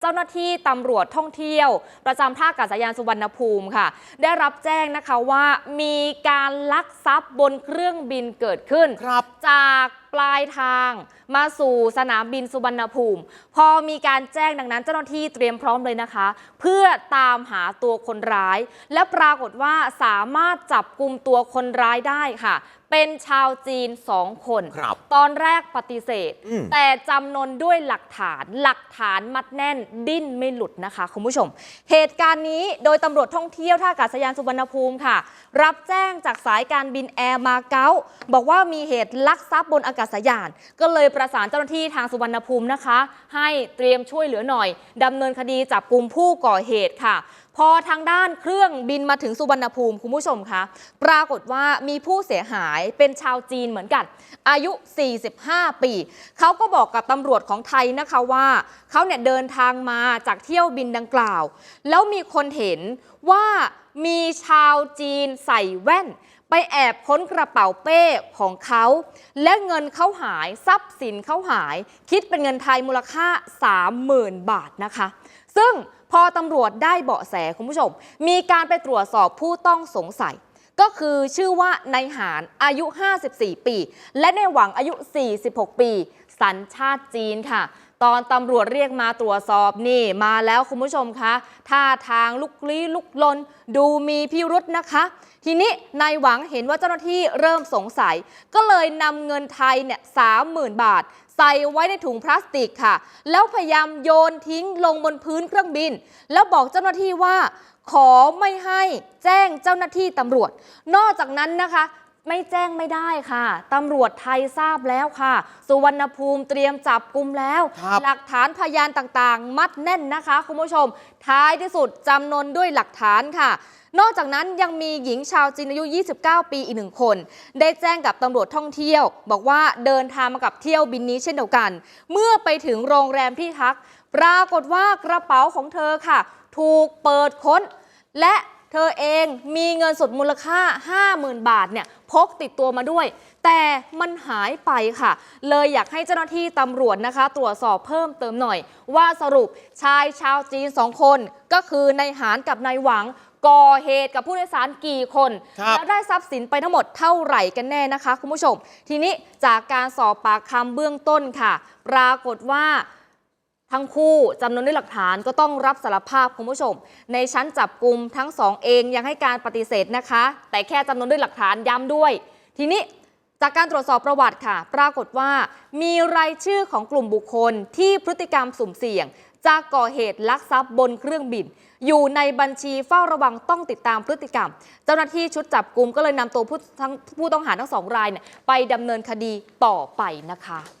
เจ้าหน้าที่ตำรวจท่องเที่ยว ประจำท่าอากาศยานสุวรรณภูมิค่ะ ได้รับแจ้งนะคะว่ามีการลักทรัพย์บนเครื่องบินเกิดขึ้นครับจากปลายทางมาสู่สนามบินสุวรรณภูมิ พอมีการแจ้งดังนั้น เจ้าหน้าที่เตรียมพร้อมเลยนะคะ เพื่อตามหาตัวคนร้าย และปรากฏว่าสามารถจับกลุ่มตัวคนร้ายได้ค่ะ เป็นชาวจีนสองคนครับตอนแรกปฏิเสธอืมแต่จำนนด้วยหลักฐานหลักฐานมัดแน่นดิ้นไม่หลุดนะคะคุณผู้ชม เหตุการณ์นี้โดยตำรวจท่องเที่ยวท่าอากาศยานสุวรรณภูมิค่ะ รับแจ้งจากสายการบินแอร์มาเก๊าบอกว่ามีเหตุลักทรัพย์บนอากาศยาน ก็เลยประสานเจ้าหน้าที่ทางสุวรรณภูมินะคะ ให้เตรียมช่วยเหลือหน่อยดำเนินคดีจับกลุ่มผู้ก่อเหตุค่ะ พอทางด้านเครื่องบินมาถึงสุวรรณภูมิคุณผู้ชมคะปรากฏว่ามีผู้เสียหายเป็นชาวจีนเหมือนกัน อายุ 45 ปีเขาก็บอกกับตำรวจของไทยนะคะว่าเขาเนี่ยเดินทางมาจากเที่ยวบินดังกล่าว แล้วมีคนเห็นว่า มีชาวจีนใส่แว่น ไปแอบค้นกระเป๋าเป้ของเขา และเงินเขาหายทรัพย์สินเขาหาย คิดเป็นเงินไทยมูลค่า 30,000 บาทนะคะ ซึ่งพอตำรวจได้เบาะแสคุณผู้ชม มีการไปตรวจสอบผู้ต้องสงสัยก็คือชื่อว่านายหารอายุ 54 ปี และในายหวังอายุ 46 ปี สัญชาติจีนค่ะ ตอนตำรวจเรียกมาตรวจสอบนี่มาแล้วคุณผู้ชมคะท่าทางลุกลี้ลุกลน ดูมีพิรุษนะคะ ทีนี้นายหวังเห็นว่าเจ้าหน้าที่เริ่มสงสัย ก็เลยนำเงินไทยเนี่ยสามหมื่นบาท ใส่ไว้ในถุงพลาสติกค่ะ แล้วพยายามโยนทิ้งลงบนพื้นเครื่องบิน แล้วบอกเจ้าหน้าที่ว่า ขอไม่ให้แจ้งเจ้าหน้าที่ตำรวจ นอกจากนั้นนะคะ ไม่แจ้งไม่ได้ค่ะ ตำรวจไทยทราบแล้วค่ะ สุวรรณภูมิเตรียมจับกุมแล้วครับหลักฐานพยานต่างๆ มัดแน่นนะคะ คุณผู้ชม ท้ายที่สุดจำนนด้วยหลักฐานค่ะ นอกจากนั้นยังมีหญิงชาวจีนอายุ 29 ปีอีกหนึ่งคน ได้แจ้งกับตำรวจท่องเที่ยว บอกว่าเดินทางมากับเที่ยวบินนี้เช่นเดียวกัน เมื่อไปถึงโรงแรมที่พัก ปรากฏว่ากระเป๋าของเธอค่ะ ถูกเปิดค้น และ เธอเองมีเงินสดมูลค่า 50,000 บาทเนี่ยพกติดตัวมาด้วย แต่มันหายไปค่ะ เลยอยากให้เจ้าหน้าที่ตำรวจนะคะ ตรวจสอบเพิ่มเติมหน่อย ว่าสรุปชายชาวจีนสองคนก็คือนายหารกับนายหวังก่อเหตุกับผู้โดยสารกี่คนครับแล้วได้ทรัพย์สินไปทั้งหมดเท่าไหร่กันแน่นะคะ คุณผู้ชม ทีนี้จากการสอบปากคำเบื้องต้นค่ะ ปรากฏว่า ทั้งคู่จำนวนด้วยหลักฐานก็ต้องรับสารภาพคุณผู้ชม ในชั้นจับกลุ่มทั้งสองเองยังให้การปฏิเสธนะคะ แต่แค่จำนวนด้วยหลักฐานย้ำด้วย ทีนี้จากการตรวจสอบประวัติค่ะ ปรากฏว่ามีรายชื่อของกลุ่มบุคคลที่พฤติกรรมสุ่มเสี่ยงจะก่อเหตุลักทรัพย์บนเครื่องบิน อยู่ในบัญชีเฝ้าระวังต้องติดตามพฤติกรรม เจ้าหน้าที่ชุดจับกลุ่มก็เลยนำตัวผู้ทั้งผู้ต้องหาทั้งสองรายเนี่ยไปดำเนินคดีต่อไปนะคะ